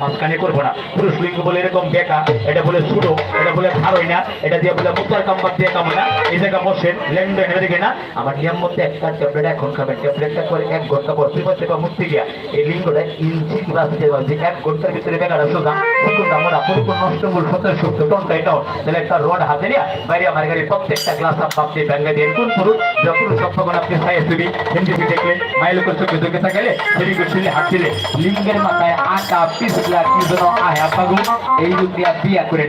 মাঝখানে করব না। পুরুষ লিঙ্গ বলে এরকম বেকা, এটা বলে ছুটো, এটা বলে ভালোই না, এটা দিয়ে বলে মুক্তার কাম্বার দিয়ে কামে না। এই জায়গা বসেন, লেনদেন হয়ে দিকে না, আমার নিয়ম মধ্যে একটা ট্যাবলেট এখন খাবেন। ট্যাবলেটটা করে এক ঘণ্টা পর দুই বা মুক্তি গিয়া এই লিঙ্গটা ইঞ্চি বা এক ঘণ্টার ভিতরে বেকাটা সোজা সুন্দর আমরা আপনি কোন এই রূপ করে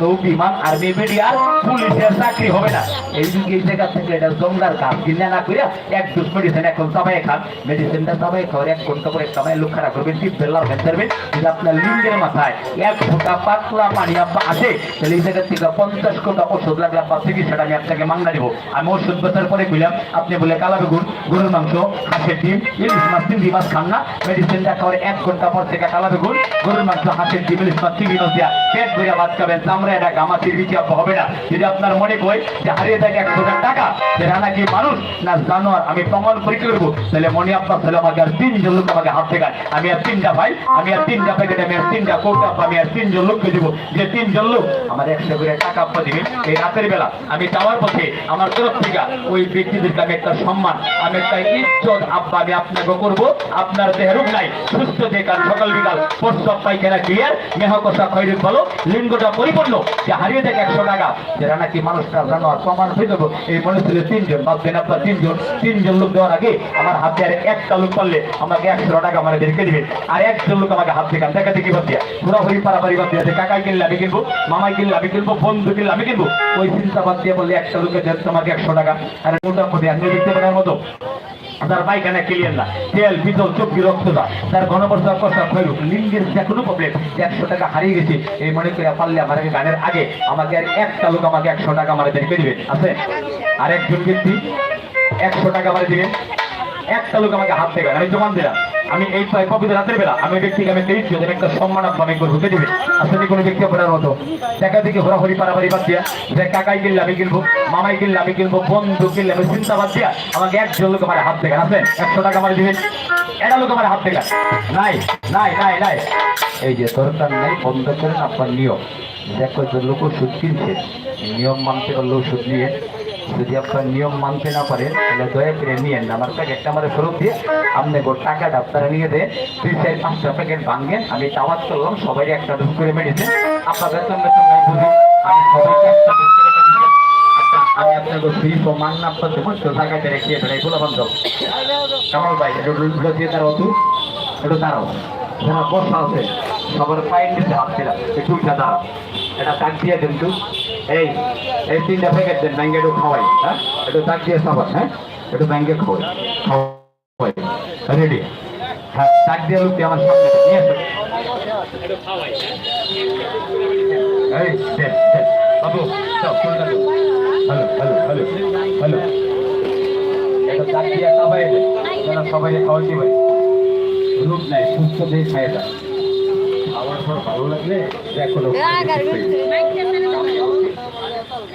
নৌ। বিমান আর্মি মিডিয়ার পুলিশের হবে না। এই যুগে এই জায়গা না করে এক ডোজ মেডিসিন এখন সবাই খান। মেডিসিনটা সবাই খাওয়ার এক ঘণ্টা পরে সবাই লোক খারাপ ধরবেন আপনার লিঙ্গের মাথায় এক পাতলা পানি আব্বা আসে তাহলে এই থেকে পঞ্চাশ কোটা ওষুধ লাগলে আব্বা আমি আপনাকে দিব। আমি ওষুধ বেচার পরে আপনি বলে কালা বেগুন, গরুর মাংস, হাঁসের ডিম, ইলিশ মাছ খান না। মেডিসিনটা খাওয়ার এক ঘণ্টা পর থেকে কালা বেগুন, গরুর মাংস, হাঁসের ডিম, ইলিশ মাছ পেট ভরে ভাত খাবেন, চামড়া, এটা গামাতির বিচি আব্বা হবে না। যদি আপনার মনে যে হারিয়ে থাকে একশো টাকা মানুষ? না, জানোয়ার, আমি প্রমাণ করে করব। তাহলে মনে আপনার আমাকে আর লোক আমাকে হাত দেখায়। আমি আর তিনটা ভাই, আমি আর তিনটা প্যাকেট আমি আর তিনটা কৌটা আমি আর তিনজন লোককে দিব। যে তিনজন লোক আমার একশো করে টাকা আব্বা দিবেন এই রাতের বেলা আমি যাওয়ার পথে আমার তরফ থেকে ওই ব্যক্তিদেরকে আমি একটা সম্মান, আমি একটা ইজ্জত আব্বা আমি আপনাকে করব। আপনার দেহের নাই, সুস্থ কাল, সকাল বিকাল প্রস্তাব পাইখানা ক্লিয়ার মেহ কষা খৈরিক বলো, লিঙ্গটা পরিপূর্ণ, যে হারিয়ে থাকে একশো টাকা যারা নাকি মানুষটা জানোয়ার প্রমাণ হয়ে যাব। এই মনে তিনজন ভাবছেন আপনার তিনজন তিনজন লোক দেওয়ার আগে আমার হাতে আর একটা লোক পারলে আমাকে একশো টাকা রেখে দিবেন আর একজন লোক আমাকে হাত দেখান দেখা দেখি বাদ দিয়া? ঘোরাঘুরি পারাপারি বাদ দিয়া কাকাই কিনলে আমি কিনবো, মামাই কিনলে আমি কিনবো, বন্ধু কিনলে আমি কিনবো, ওই চিন্তা বাদ দিয়ে বললে একটা লোকের দেন তোমাকে একশো টাকা। আর মোটামুটি আপনি দেখতে পারেন মতো। তার পায়খানা ক্লিয়ার না। তেল, পিতল চব্বি রক্তদা তার খৈরু লিঙ্গের যে কোনো প্রবলেম একশো টাকা হারিয়ে গেছে, এই মনে করে পারলে আমার গানের আগে আমাকে আর একটা লোক আমাকে একশো টাকা আমার দেখে দিবে আছে? আর একজন ব্যক্তি একশো টাকা আমার দিবেন। একটা লোক আমাকে হাত দেবেন আমি জমান দিলাম। আমি এই পবিত্র রাতের বেলা, আমি ব্যক্তিকে আমি তেইশ হাজার একটা সম্মান আমি করব কে দিবে আসলে কোনো ব্যক্তি আপনার মতো। দেখা দেখি ঘোরাঘুরি, পারাপারি বাদ দিয়া, যে কাকাই কিনলে আমি কিনবো, মামাই কিনলে আমি কিনবো, বন্ধু কিনলে আমি চিন্তা বাদ দিয়া, আমাকে একজন লোক আমার হাত দেখান আছেন একশো টাকা আমার দিবেন। এটা লোক আমার হাত দেখান। নাই নাই নাই নাই। এই যে দরকার নাই, বন্ধ করেন আপনার নিয়ম। দেখো যে লোক ওষুধ কিনছে, নিয়ম মানতে পারলে ওষুধ নিয়ে যদি আপনার নিয়ম মানতে না পারেন, তাহলে দয়া করে নিয়েন। না আমার প্যাকেটটা আমার ফেরত দিয়ে আপনি গোট টাকাটা আপনারা নিয়ে দেন। দুই, চার, পাঁচটা প্যাকেট ভাঙেন। আমি দাওয়াত করলাম, সবাই একটা ডুব করে মেডিসিন আপনার বেতন বেতন বুঝি, আমি সবাইকে একটা একটা আমি আপনাকে ফ্রি প্রমাণ না আপনার দেবো তো টাকাতে রেখে দেবেন এইগুলো বন্ধ কামাল ভাই ডুবগুলো দিয়ে তার অতু একটু দাঁড়াও। যারা বসা আছে, সবার পায়ের নিচে হাত দিলাম। একটু দাঁড়াও। এটা তাক দিয়ে দেন এই এই তিনটা প্যাকেট দেন ব্যাঙ্গে একটু খাওয়াই হ্যাঁ? একটু তাক দিয়ে খাবার হ্যাঁ? একটু ব্যাঙ্গে খাওয়াই খাওয়াই রেডি হ্যাঁ তাক দিয়ে লুকতে আমার সামনে নিয়ে আসো। এই দেন দেন বাবু চাও চলটা দেন হ্যালো হ্যালো হ্যালো হ্যালো এটা তাক দিয়ে খাওয়াই যেন সবাই রূপ নাই সুস্থ দিয়ে আমার পর ভালো লাগলে দেখো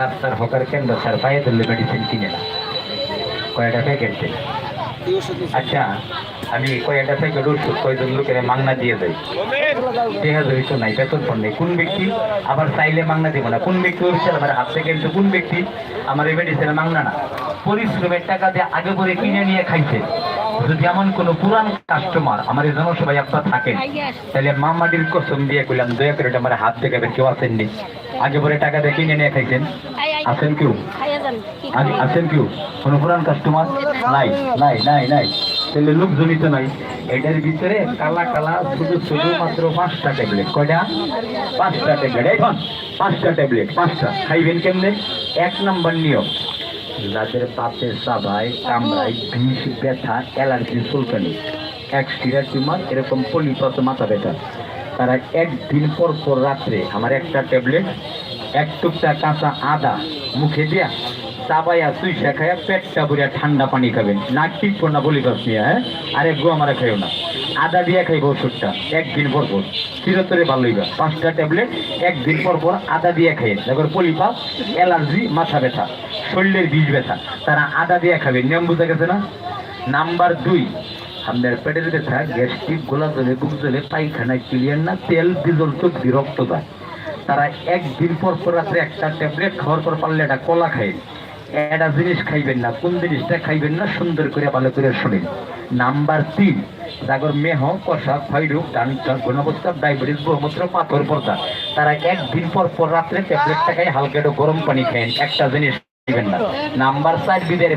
রাস্তার হকার স্যার পায়ে ধরলে মেডিসিন কিনে না। কয়টা প্যাকেট আচ্ছা আমি কয়টা প্যাকেট ওষুধ, কয়জন লোকের মাংনা দিয়ে দেয় দেহা নাই বেতন ফোন নেই। কোন ব্যক্তি? আবার চাইলে মাংনা দিব না। কোন ব্যক্তি ওষুধ আমার হাত থেকে কোন ব্যক্তি? আমার এই মেডিসিনে মাংনা না। পরিশ্রমের টাকা দিয়ে আগে করে কিনে নিয়ে খাইছে। যদি এমন কোন পুরান কাস্টমার আমার এই জনসভায় আপনার থাকেন, তাহলে মামাডির কসম দিয়ে কইলাম, দয়া করে আমার হাত দেখাবেন কেউ আসেননি আগে পরে টাকা দিয়ে কিনে নিয়ে খাইছেন। আছেন কেউ? আছেন কেউ? কোনো পুরান কাস্টমার নাই নাই নাই নাই। তাহলে লোক জনিত নাই। এটার ভিতরে কালা কালা, শুধু শুধু মাত্র পাঁচটা ট্যাবলেট কয়টা? পাঁচটা ট্যাবলেট এখন পাঁচটা ট্যাবলেট পাঁচটা। খাইবেন কেমনে? এক নম্বর নিয়ম। যাদের পাতে সাবাই কামড়াই বিষ, ব্যথা, অ্যালার্জি, চুলকানি। এক শিরার টিউমার, এরকম পলিপত মাথা ব্যথা। তারা একদিন পর পর রাত্রে আমার একটা ট্যাবলেট, এক টুকটা কাঁচা আদা মুখে দিয়া চাবাইয়া চুইসা খাইয়া পেটটা ভরিয়া ঠান্ডা পানি খাবেন নাক টিপো না বলি পারছি হ্যাঁ? আরে গো, আমার খাইও না। আদা দিয়ে খাইব ওষুধটা, একদিন পর পর। চিরতরে ভালো হইবা। পাঁচটা ট্যাবলেট, একদিন পর পর আদা দিয়ে খাইয়েন দেখো পলিপাস অ্যালার্জি, মাথা ব্যথা। শরীরের বীজ ব্যথা। তারা আদা দিয়ে খাবে, নিয়ম বুঝা গেছে না? নাম্বার দুই আপনার পেটের ব্যথা, গ্যাস্ট্রিক, গোলা জলে বুক জলে, পায়খানায় ক্লিয়ার না, তেল ডিজল চোখ বিরক্ত যায়। তারা একদিন পর পর রাত্রে একটা ট্যাবলেট খাওয়ার পর পারলে এটা কলা খাই একটা জিনিস খাইবেন না, কোন জিনিসটা খাইবেন না, সুন্দর করে, ভালো করে শুনেন। নাম্বার তিন, জাগর মেহ, কষা, ক্ষয়রোগ ডান্টার গুণবস্তার ডায়াবেটিস বহুমূত্র পাথর, পর্দা। তারা একদিন পর পর রাত্রে ট্যাবলেটটা খাই হালকা একটু গরম পানি খাইন একটা জিনিস দিবেন না। নাম্বার বিদায়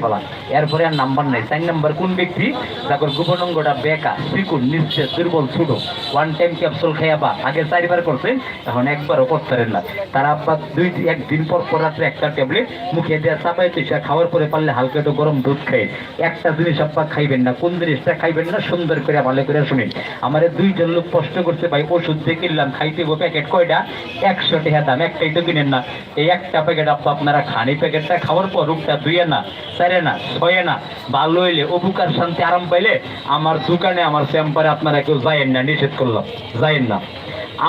এরপরে আর নাম্বার নাই। নাম্বার কোন ব্যক্তি? যাদের গোপনঙ্গটা বেকা, শিকুন নিশ্চয় দুর্বল, ছোট। ওয়ান টাইম ক্যাপসুল খাইয়া বা? আগে চারবার করছে, এখন একবারও না। তারা দুই, একদিন পর পর রাত্রে একটা ট্যাবলেট মুখে দেওয়া চাপাই তুষা খাওয়ার পরে পারলে হালকা একটু গরম দুধ খাই একটা জিনিস আপনার খাইবেন না। কোন জিনিসটা খাইবেন না? সুন্দর করে ভালো করে শুনেন। আমার দুইজন লোক কষ্ট করছে, ভাই, ওষুধ দিয়ে কিনলাম, খাইতে গো প্যাকেট কয়টা? একশো টাকা দাম, একটাই তো কিনেন না। এই একটা প্যাকেট আপা আপনারা খান, এই প্যাকেটটা খাওয়ার পর রোগটা ধুয়ে না চারে না ছয়ে না, ভালো হইলে উপকার শান্তি আরাম পাইলে আমার দোকানে, আমার চেম্বারে আপনারা কেউ যায়েন না, নিষেধ করলাম যায়েন না।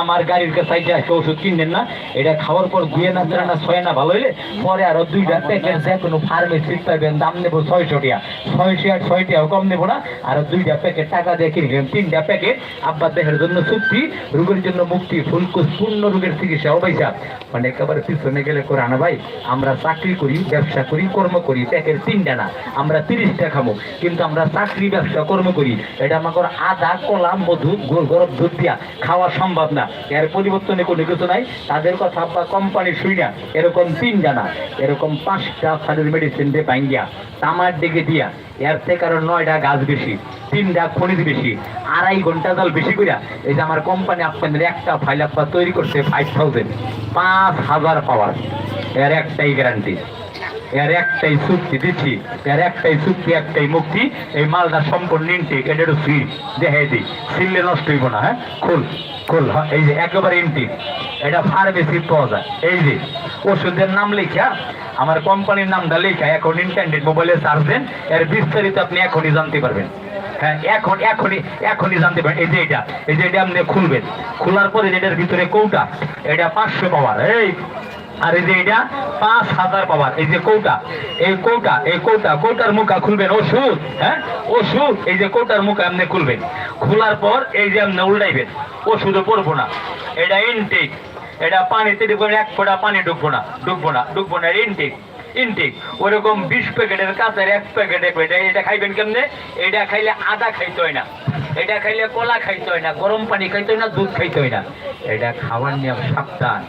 আমার গাড়ির কাছে একটা ওষুধ কিনলেন না, এটা খাওয়ার পর দুয়ে না ছয় না ভালো হইলে পরে আরও দুইটা প্যাকেট যে কোনো ফার্মেসি পাইবেন, দাম নেব ছয়শো টাকা। ছয়শো আর ছয় টাকাও কম নেব না, আরও দুইটা প্যাকেট টাকা দিয়ে কিনলেন তিনটা প্যাকেট আব্বার দেহের জন্য চুক্তি, রোগের জন্য মুক্তি ফুলকুস পূর্ণ রোগের চিকিৎসা পয়সা। মানে একেবারে পিছনে গেলে কোরআন ভাই, আমরা চাকরি করি, ব্যবসা করি, কর্ম করি, প্যাকেট তিনটা না, আমরা তিরিশটা খাব কিন্তু আমরা চাকরি, ব্যবসা, কর্ম করি, এটা আমাকে আদা কলা মধু গরম দুধ দিয়া খাওয়া সম্ভব না। এর পরিবর্তনে কোনো কিছু নাই। তাদের কথা বা কোম্পানি শুই না। এরকম তিন জানা। এরকম পাঁচটা ফাদের মেডিসিন দিয়ে ভাঙ্গিয়া তামার দিকে দিয়া। এর থেকে আরও নয়টা গাছ বেশি তিনটা খনিজ বেশি, আড়াই ঘণ্টা জল বেশি করিয়া এই যে আমার কোম্পানি আপনাদের একটা ফাইল আপনার তৈরি করছে ফাইভ থাউজেন্ড পাঁচ হাজার পাওয়ার। এর একটাই গ্যারান্টি এর একটাই চুক্তি দিচ্ছি এর একটাই চুক্তি একটাই মুক্তি এই মালটা সম্পূর্ণ ইনটেক এটা একটু ফ্রি দেখাই দিই। সিললে নষ্ট হইব না হ্যাঁ? খুল খুল হ্যাঁ, এই যে একেবারে ইনটেক এটা ফার্মেসি পাওয়া যায়। এই যে ওষুধের নাম লেখা আমার কোম্পানির নামটা লেখা এখন ইন্টারনেট মোবাইলে সার্চ দেন এর বিস্তারিত আপনি এখনই জানতে পারবেন। হ্যাঁ এখন এখনই এখনই জানতে পারেন এই যে এটা এই যে এটা আপনি খুলবেন খোলার পরে যেটার ভিতরে কৌটা এটা পাঁচশো পাওয়ার এই আর এই যে এটা পাঁচ হাজার পাওয়ার, এই যে কৌটা, এই কৌটা এই কৌটা, কৌটার মুখা খুলবেন, ওষুধ হ্যাঁ? ওষুধ, এই যে কৌটার মুখা আপনি খুলবেন। খোলার পর এই যে আপনি উল্টাইবেন, ওষুধও পড়ব না। এটা ইনটেক এটা পানিতে ঢুকবে এক ফোঁটা পানি ঢুকবো না ঢুকবো না ঢুকবো না ইনটেক ইনটেক ওরকম বিশ প্যাকেটের কাছের এক প্যাকেট, এটা খাইবেন কেমনে? এটা খাইলে আদা খাইতে হয় না, এটা খাইলে কলা খাইতে হয় না, গরম পানি খাইতে হয় না, দুধ খাইতে হয় না। এটা খাওয়ার নিয়ম সাবধান।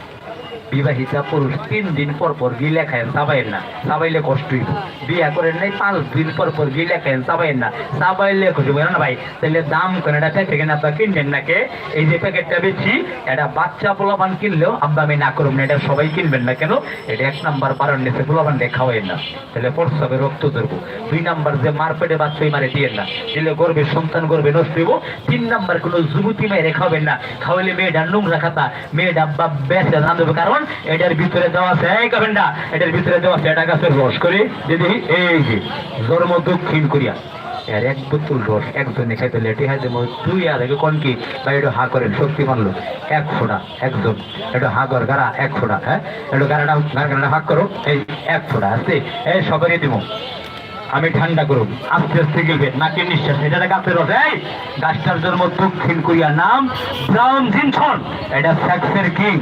বিবাহিতা পুরুষ তিন দিন পর পর গিলে খায় চাবাইয়েন না। চাবাইলে কষ্ট হইব। বিয়া করেন নাই, পাঁচ দিন পর পর গিলে খায় চাবাইয়েন না। চাবাইলে কষ্ট হইব। না ভাই তাহলে দাম করে এটা প্যাকেট আপনার কিনবেন নাকে? এই যে প্যাকেটটা বেশি, এটা বাচ্চা পোলাপান কিনলেও আব্বা আমি না করুন না, এটা সবাই কিনবেন না কেন? এটা এক নাম্বার পারণ নিচে পোলাপান দিয়ে খাওয়াইন না। তাহলে প্রস্রাবে রক্ত ধরবো। দুই নাম্বার যে মারপেটে বাচ্চাই মারে দিয়েন না। দিলে গর্বে সন্তান গর্বে নষ্ট হইব। তিন নাম্বার কোনো যুবতী মেয়েরে খাবেন না। খাওয়াইলে মেয়েটা নোংরা খাতা, মেয়েটা বা বেসে রাঁধবে কারণ এটার ভিতরে দেওয়া আছে, এই এটার ভিতরে দেওয়া এটা গাছের রস করে দিদি এই যে জন্ম দক্ষিণ কোরিয়া আর এক বোতল রস, একজনে খাইতে লেটে খাইতে তুই আর একে কন কি? বা এটা হা করেন, শক্তি মানলো, এক ফোঁটা, একজন একটু হা কর গাড়া, এক ফোঁটা হ্যাঁ? এটা গাড়াটা গাড়াটা হাক করো, এই এক ফোঁটা, আছে? এই সবারই দিব আমি ঠান্ডা করুন আস্তে আস্তে গেলবে নাকি নিঃশ্বাস এটা গাছের রস, এই গাছটার জন্ম দক্ষিণ কোরিয়ার নাম ব্রাউন জিনসন এটা সেক্সের কিং,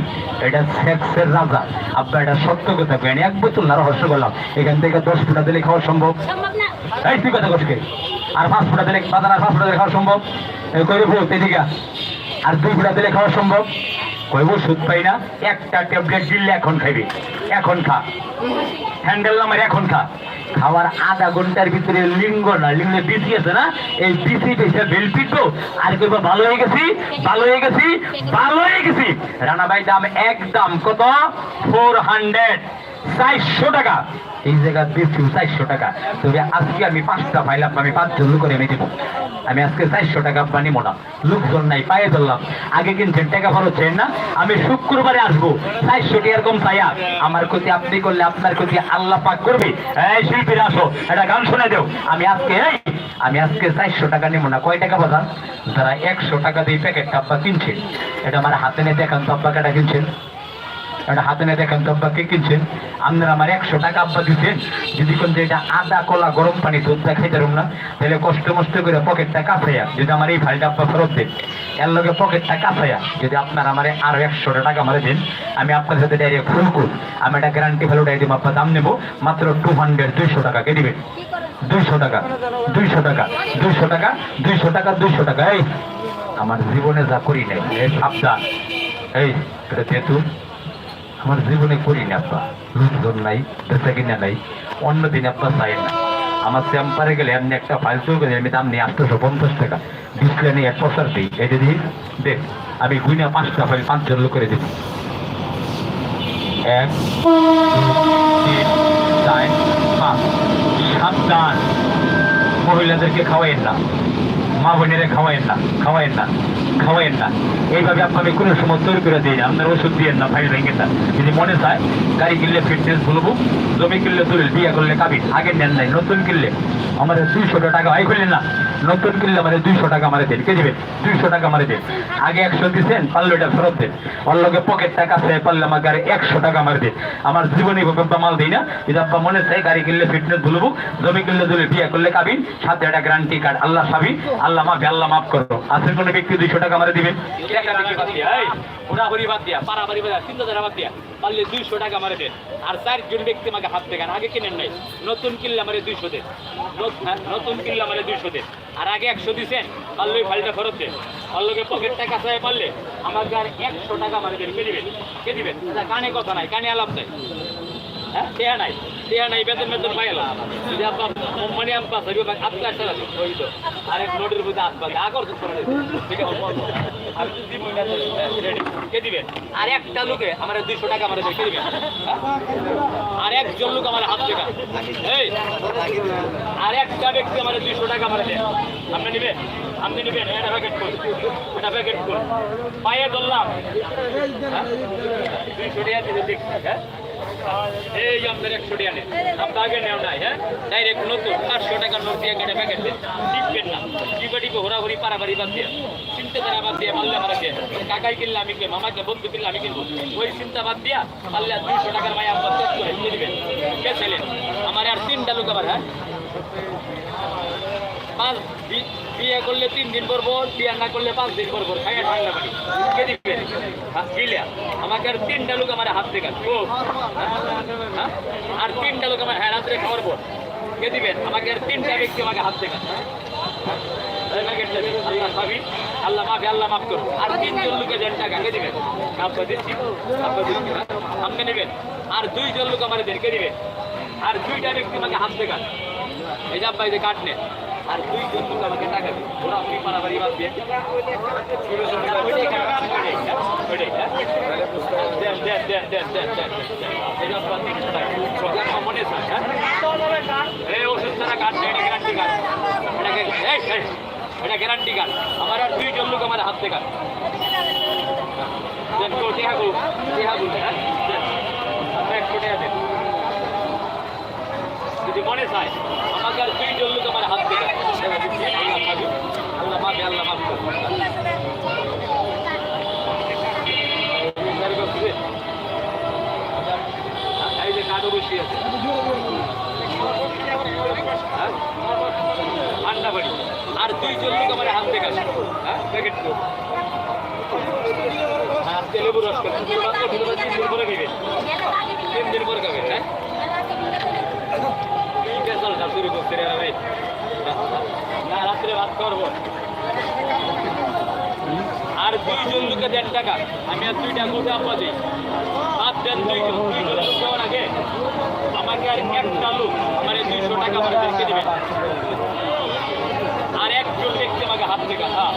এটা সেক্সের রাজা। আপনার এটা সত্য কথা কেন এক বোতল না রহস্য করলাম। এখান থেকে দশ ফুটা দিলে খাওয়া সম্ভব। এই, তুই কথা কষকে আর পাঁচ ফুটা দিলে বাজার পাঁচ ফুটা দিলে খাওয়া সম্ভব? ভোগ এদিকে আর দুই ফুটা দিলে খাওয়া সম্ভব? কইব সুদ পাই না? একটা ট্যাবলেট দিলে এখন খাইবি। এখন খা। হ্যান্ডেল নামার এখন খা। খাওয়ার আধা ঘণ্টার ভিতরে লিঙ্গ না লিঙ্গে বিসি আছে না? এই বিসি বেসে বেল পিটবো। আর কইব ভালো হয়ে গেছি, ভালো হয়ে গেছি, ভালো হয়ে গেছি। রানা ভাই, দাম একদম কত? ফোর হান্ড্রেড চারশো টাকা। এই জায়গা বেশি চারশো টাকা। তবে আজকে আমি পাঁচটা পাইলাম, আমি পাঁচজন লোক করে আমি দিব। আমি আজকে চারশো টাকা আব্বা নিবো না। লোকজন নাই, পায়ে ধরলাম। আগে কিনছেন, টাকা খরচ চেন না। আমি শুক্রবারে আসব। চারশো টাকার কম চাইয়া আমার ক্ষতি আপনি করলে আপনার ক্ষতি আল্লাহ পাক করবে। এই শিল্পীরা আসো, একটা গান শুনে দেও। আমি আজকে আমি আজকে চারশো টাকা নিবো না। কয় টাকা বাজান? যারা একশো টাকা দিয়ে প্যাকেটটা আব্বা কিনছেন এটা আমার হাতে নিয়ে দেখান তো আব্বা কাটা কিনছেন। এটা হাতে নিয়ে দেখেন তো আব্বা কে কিনছেন? আপনারা আমার একশো টাকা আব্বা দিচ্ছেন যদি কোন এটা আদা কলা গরম পানি দুধ দা খাইতে না তাহলে কষ্ট মষ্ট করে পকেটটা কাছাইয়া যদি আমার এই ফাইলটা আব্বা ফেরত দেন। এর লগে পকেটটা কাছাইয়া যদি আপনার আমার আরও একশো টাকা আমার দেন আমি আপনার সাথে ডাইরেক্ট ফোন করব। আমি একটা গ্যারান্টি ভ্যালু ডাই দিব আপনার দাম নেব মাত্র টু হান্ড্রেড দুইশো টাকা কে দিবেন? দুইশো টাকা দুইশো টাকা দুইশো টাকা দুইশো টাকা দুইশো টাকা এই আমার জীবনে যা করি নাই সাবধান। এই এটা যেহেতু আমার জীবনে করি না, আব্বা। লোকজন নাই বেচা নাই, অন্য দিন আব্বা চাই না। আমার চেম্পারে গেলে এমনি একটা ফাইল চলবে আমি দাম নিই আটশোশো পঞ্চাশ টাকা। ডিসপ্লে নিয়ে এক প্রচার দিই এটা দিই, দেখ, আমি গুইনা পাঁচটা ফাইল পাঁচজন লোক করে দিব এক তিন পাঁচ। সাবধান। মহিলাদেরকে খাওয়াইন না। মা বোনেরা খাওয়াইন না খাওয়াইন না। খাওয়াইন না। এইভাবে আপনাকে কোনো সময় তৈরি করে দিয়ে না। আপনার ওষুধ দিয়েন না, ফাইল ভেঙে না যদি মনে চায়, গাড়ি কিনলে ফিটনেস বলব, জমি কিনলে তুলে বিয়ে করলে কাবিন, আগে নেন নাই, নতুন কিনলে আমার দুইশো টাকা আই করলেন না নতুন কিনলে আমার দুইশো টাকা মারে দেন কে দিবেন দুইশো টাকা মারে দেন আগে একশো দিচ্ছেন পারলে এটা ফেরত দেন ওর লগে পকেট টাকা আছে পারলে আমাকে আর একশো টাকা মারে দেন আমার জীবনে ব্যাপারটা মাল দিই না যদি মনে চাই গাড়ি কিনলে ফিটনেস বলব জমি কিনলে দলিল বিয়ে করলে কাবিন সাথে একটা গ্যারান্টি কার্ড আল্লাহ সাবি আল্লাহ মাফি আল্লাহ মাফ করো আছে কোনো ব্যক্তি দুইশো টাকা মারে দিবেন ঘোরাঘুরি বাদ দিয়া পারাবারি বাদ দিয়া হাজার বাদ দিয়া পারলে দুইশো টাকা মারে দেন আর চারজন ব্যক্তি আমাকে হাত দেখান আগে কিনেন নাই। নতুন কিনলে আমারে দুইশো দেন হ্যাঁ, নতুন কিনলে আমারে দুইশো দেন আর আগে একশো দিছেন পারলে ওই ফাইলটা ফেরত দেন পারলোকে পকেট টাকা চাই পারলে আমাকে আর একশো টাকা মারে দেন। কে দিবেন কে দিবেন আচ্ছা, কানে কথা নাই কানে আলাপ নাই। হ্যাঁ টেয়া নাই টেয়া নাই, বেতন বেতন পাই তো আরেক নোটের মধ্যে আর একটা লোকে আমার দুইশো টাকা আমার কে দিবেন হ্যাঁ? আর একজন লোক আমার হাত টাকা। আর একটা ব্যক্তি আমার দুইশো টাকা আমার দেন আপনি নিবেন আপনি নিবেন এটা প্যাকেট করুন প্যাকেট করুন পায়ে ধরলাম। হ্যাঁ? দুইশো টাকা দিতে দেখছি হ্যাঁ? এই আমাদের আগে নেও নাই হ্যাঁ? ডাইরেক্ট নতুন, পাঁচশো টাকার নোট কেটে প্যাকেট না। টিপে টিপে ঘোরাঘুরি পারাবাড়ি বাদ দিয়ে। চিন্তা ধারা বাদ দিয়ে কাকাই কিনলে আমি কিনবো আমাকে বন্ধু কিনলে কিনবো। ওই চিন্তা বাদ দিয়া পারলে আর দুইশো টাকার মাই আপনার চেক করে আমার আর তিনটা লোক আবার হ্যাঁ? পাঁচ বিয়ে করলে তিন দিন করব বিয়ে না করলে পাঁচ দিন করব খাইয়া ঠান্ডা পানি কে দিবে কিলিয়া আমাকে আর তিনটা লোক আমার হাত থেকে। হ্যাঁ? আর তিনটা লোক আমার হ্যাঁ খাওয়ার পর কে দিবেন? আমাকে আর তিনটা ব্যক্তি আমাকে হাত দিন। আল্লাহ আল্লাহ আল্লাহ মাফ আর তিনজন লোকে দেন টাকা, কে দিবেন? দিচ্ছি। আর লোক আমার দেন, কে দিবেন? আর দুইটা ব্যক্তি আমাকে হাত দেখান। এই যে আব্বা, এই যে কাট আর দুইজন লোক আমাকে টাকা দিন ওরা আপনি পারাবাড়ি বাদ দিয়ে ওইটাই কাটা, ওইটাই, হ্যাঁ? ওইটাই, হ্যাঁ? দেন, দেন, দেন, দেন, দেন, দেন, দেন। এই যে আপনার তিনশো টাকা। সোজা আমার মনে আছে, হ্যাঁ? এই ওষুধ ছাড়া কার্ড নেই, এটা গ্যারান্টি কার্ড এটাকে এই, এই, এটা গ্যারান্টি কার্ড আমার আর দুইজন লোক আমার হাত থেকে দেন গো টেহা গো টেহা গো হ্যাঁ দেন আপনি একশো টাকা দেন যদি মনে চায় আর দুইজন লোক আমার হাত থেকে আল্লাহ পাবি আল্লাহ মাফ এই যে কাদো আছে। হ্যাঁ? ঠান্ডা বাড়ি। আর দুইজন লোক আমার হাত থেকে আসে হ্যাঁ? প্যাকেট তো হ্যাঁ তেলেবু রস করে। তিন দিন পরে খাইবে তিন দিন পরে খাবে হ্যাঁ কি পেশালটা শুরু করছে রে ভাই না রাত্রে ভাত আর দুইজন লোকে দেড় টাকা। আমি আর দুইটা গোটা আপা দিই বাদ দেন দুইজন দুইজন লোক আগে আমাকে আর একটা লোক, আমার দুইশো টাকা আমার দেবেন। আর একজন ব্যক্তি আমাকে হাত থেকে হ্যাঁ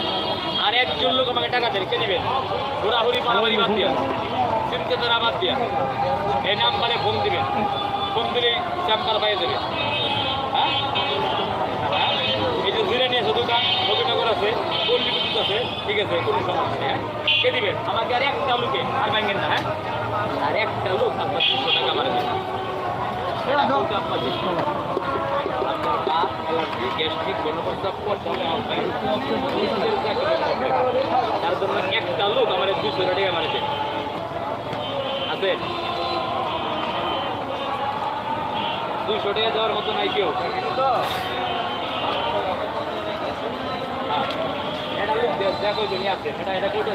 আর একজন লোক আমাকে টাকা দেখে দিবেন। ঘোরাঘুরি, মারামারি বাদ দিয়ে। চিন্তাধারা বাদ দিয়া। এই নাম্বারে ফোন দিবেন। ফোন দিলে চেম্বার পাইয়ে দেবে। বিদ্যুৎ আছে ঠিক আছে কোনো সমস্যা নেই হ্যাঁ? কে দিবেন আমাকে আর একটা লোকে আর ভাঙেন না হ্যাঁ? আর একটা লোক আপনার তিনশো টাকা মারা দেবে। এটা বলতে আপনার তিনশো অ্যালার্জি, গ্যাস্ট্রিক, করতে তার জন্য একটা লোক আমার দুশো টাকা মারা দেবে। আছে? দুইশো টাকা দেওয়ার মতো নাই কেউ। দেখো জমি আছে এটা এটা কোথায়